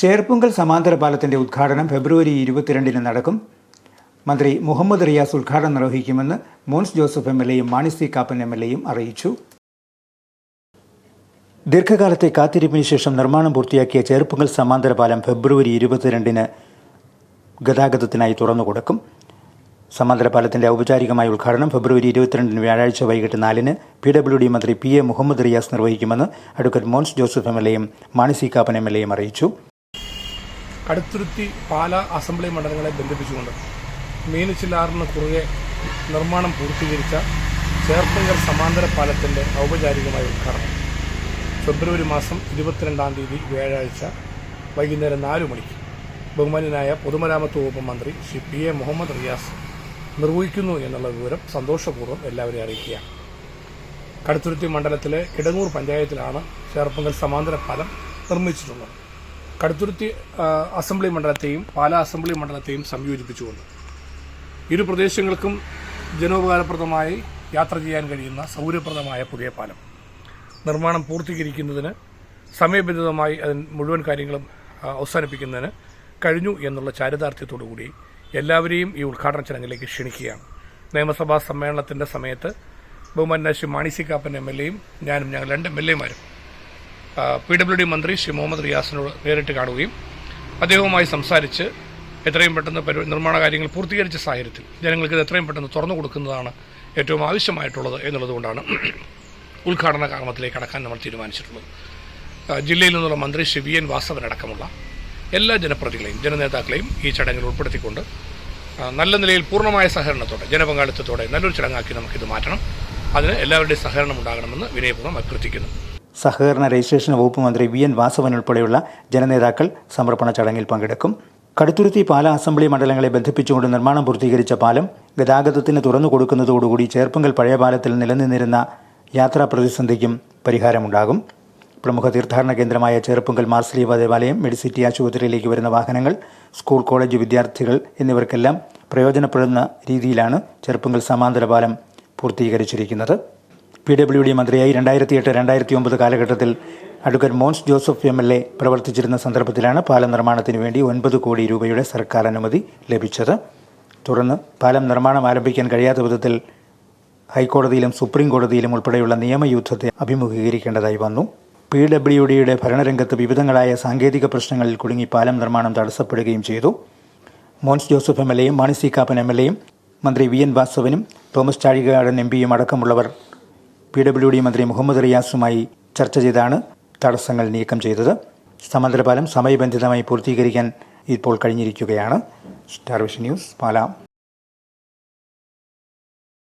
ചേർപ്പുങ്കൽ സമാന്തര പാലത്തിന്റെ ഉദ്ഘാടനം ഫെബ്രുവരി ഇരുപത്തിരണ്ടിന് നടക്കും. മന്ത്രി മുഹമ്മദ് റിയാസ് ഉദ്ഘാടനം നിർവഹിക്കുമെന്ന് മോൻസ് ജോസഫ് എം എൽ എയും Mani C Kappan M L എയും അറിയിച്ചു. ദീർഘകാലത്തെ കാത്തിരിപ്പിന് ശേഷം നിർമ്മാണം പൂർത്തിയാക്കിയ ചേർപ്പുങ്കൽ സമാന്തര പാലം ഫെബ്രുവരി ഇരുപത്തിരണ്ടിന് ഗതാഗതത്തിനായി തുറന്നുകൊടുക്കും. സമാന്തര പാലത്തിന്റെ ഔപചാരികമായ ഉദ്ഘാടനം ഫെബ്രുവരി ഇരുപത്തിരണ്ടിന് വ്യാഴാഴ്ച വൈകിട്ട് നാലിന് പി ഡബ്ല്യു ഡി മന്ത്രി P A Muhammad Riyas നിർവഹിക്കുമെന്ന് advocate Mons Joseph M L എയും Mani C Kappan M L എയും അറിയിച്ചു. കടുത്തുരുത്തി പാല അസംബ്ലി മണ്ഡലങ്ങളെ ബന്ധിപ്പിച്ചുകൊണ്ട് മീനച്ചിലാറിന് കുറുകെ നിർമ്മാണം പൂർത്തീകരിച്ച ചേർപ്പങ്കൽ സമാന്തര പാലത്തിന്റെ ഔപചാരികമായ ഉദ്ഘാടനം. ഫെബ്രുവരി മാസം ഇരുപത്തിരണ്ടാം തീയതി വ്യാഴാഴ്ച വൈകുന്നേരം നാലു മണിക്ക് ബഹുമാനായ പൊതുമരാമത്ത് വകുപ്പ് മന്ത്രി ശ്രീ പി എ മുഹമ്മദ് റിയാസ് നിർവഹിക്കുന്നു എന്നുള്ള വിവരം സന്തോഷപൂർവം എല്ലാവരെയും അറിയിക്കുക കടുത്തുരുത്തി മണ്ഡലത്തിലെ കിടങ്ങൂർ പഞ്ചായത്തിലാണ് ചേർപ്പങ്കൽ സമാന്തര പാലം നിർമ്മിച്ചിട്ടുള്ളത്. കടുത്തുരുത്തി അസംബ്ലി മണ്ഡലത്തെയും പാലാ അസംബ്ലി മണ്ഡലത്തെയും സംയോജിപ്പിച്ചുകൊണ്ട് ഇരു പ്രദേശങ്ങൾക്കും ജനോപകാരപ്രദമായി യാത്ര ചെയ്യാൻ കഴിയുന്ന സൗകര്യപ്രദമായ പുതിയ പാലം നിർമ്മാണം പൂർത്തീകരിക്കുന്നതിന് സമയബന്ധിതമായി അതിന് മുഴുവൻ കാര്യങ്ങളും അവസാനിപ്പിക്കുന്നതിന് കഴിഞ്ഞു എന്നുള്ള ചാരിതാർത്ഥ്യത്തോടുകൂടി എല്ലാവരെയും ഈ ഉദ്ഘാടന ചടങ്ങിലേക്ക് ക്ഷണിക്കുകയാണ്. നിയമസഭാ സമ്മേളനത്തിന്റെ സമയത്ത് ബഹുമാനാശി മാണിസിക്കാപ്പൻ കാപ്പൻ എം എൽ എയും ഞാനും ഞങ്ങൾ രണ്ട് എം എൽ എമാരും പി ഡബ്ല്യു ഡി മന്ത്രി ശ്രീ മുഹമ്മദ് റിയാസിനോട് നേരിട്ട് കാണുകയും അദ്ദേഹവുമായി സംസാരിച്ച് എത്രയും പെട്ടെന്ന് നിർമ്മാണ കാര്യങ്ങൾ പൂർത്തീകരിച്ച സാഹചര്യത്തിൽ ജനങ്ങൾക്ക് ഇത് എത്രയും പെട്ടെന്ന് തുറന്നു കൊടുക്കുന്നതാണ് ഏറ്റവും ആവശ്യമായിട്ടുള്ളത് എന്നുള്ളതുകൊണ്ടാണ് ഉദ്ഘാടന കർമ്മത്തിലേക്ക് കടക്കാൻ നമ്മൾ തീരുമാനിച്ചിട്ടുള്ളത്. ജില്ലയിൽ നിന്നുള്ള മന്ത്രി ശ്രീ വി എൻ വാസവനടക്കമുള്ള എല്ലാ ജനപ്രതികളെയും ജനനേതാക്കളെയും ഈ ചടങ്ങിൽ ഉൾപ്പെടുത്തിക്കൊണ്ട് നല്ല നിലയിൽ പൂർണമായ സഹകരണത്തോടെ ജനപങ്കാളിത്തത്തോടെ നല്ലൊരു ചടങ്ങാക്കി നമുക്കിത് മാറ്റണം. അതിന് എല്ലാവരുടെയും സഹകരണം ഉണ്ടാകണമെന്ന് വിനയപൂർവം അഭ്യർത്ഥിക്കുന്നു. സഹകരണ രജിസ്ട്രേഷൻ വകുപ്പ് മന്ത്രി വി എൻ വാസവൻ ഉൾപ്പെടെയുള്ള ജനനേതാക്കൾ സമർപ്പണ ചടങ്ങിൽ പങ്കെടുക്കും. കടുത്തുരുത്തി പാല അസംബ്ലി മണ്ഡലങ്ങളെ ബന്ധിപ്പിച്ചുകൊണ്ട് നിർമ്മാണം പൂർത്തീകരിച്ച പാലം ഗതാഗതത്തിന് തുറന്നു കൊടുക്കുന്നതോടുകൂടി ചേർപ്പങ്കൽ പഴയ പാലത്തിൽ നിലനിന്നിരുന്ന യാത്രാ പ്രതിസന്ധിക്കും പരിഹാരമുണ്ടാകും. പ്രമുഖ തീർത്ഥാടന കേന്ദ്രമായ ചേർപ്പുങ്കൽ മാർസലീവ ദേവാലയം മെഡിസിറ്റി ആശുപത്രിയിലേക്ക് വരുന്ന വാഹനങ്ങൾ സ്കൂൾ കോളേജ് വിദ്യാർത്ഥികൾ എന്നിവർക്കെല്ലാം പ്രയോജനപ്പെടുന്ന രീതിയിലാണ് ചെറുപ്പുങ്കൽ സമാന്തര പാലം പൂർത്തീകരിച്ചിരിക്കുന്നത്. പി ഡബ്ല്യു ഡി മന്ത്രിയായി രണ്ടായിരത്തി എട്ട് രണ്ടായിരത്തി ഒമ്പത് കാലഘട്ടത്തിൽ advocate Mons Joseph M L A പ്രവർത്തിച്ചിരുന്ന സന്ദർഭത്തിലാണ് പാലം നിർമ്മാണത്തിന് വേണ്ടി ഒൻപത് കോടി രൂപയുടെ സർക്കാർ അനുമതി ലഭിച്ചത്. തുടർന്ന് പാലം നിർമ്മാണം ആരംഭിക്കാൻ കഴിയാത്ത വിധത്തിൽ ഹൈക്കോടതിയിലും സുപ്രീം കോടതിയിലും ഉൾപ്പെടെയുള്ള നിയമയുദ്ധത്തെ അഭിമുഖീകരിക്കേണ്ടതായി വന്നു. പി ഡബ്ല്യു ഡിയുടെ ഭരണരംഗത്ത് വിവിധങ്ങളായ സാങ്കേതിക പ്രശ്നങ്ങളിൽ കുടുങ്ങി പാലം നിർമ്മാണം തടസ്സപ്പെടുകയും ചെയ്തു. മോൻസ് ജോസഫ് എം എൽ എയും Mani C Kappan M L എയും മന്ത്രി വി എൻ വാസവനും തോമസ് ചാഴികാടൻ എം പിയും അടക്കമുള്ളവർ പി ഡബ്ല്യു ഡി മന്ത്രി മുഹമ്മദ് റിയാസുമായി ചർച്ച ചെയ്താണ് തടസ്സങ്ങൾ നീക്കം ചെയ്തത്. സമാന്തരപാലം സമയബന്ധിതമായി പൂർത്തീകരിക്കാൻ ഇപ്പോൾ കഴിഞ്ഞിരിക്കുകയാണ്. Star Vision News Pala.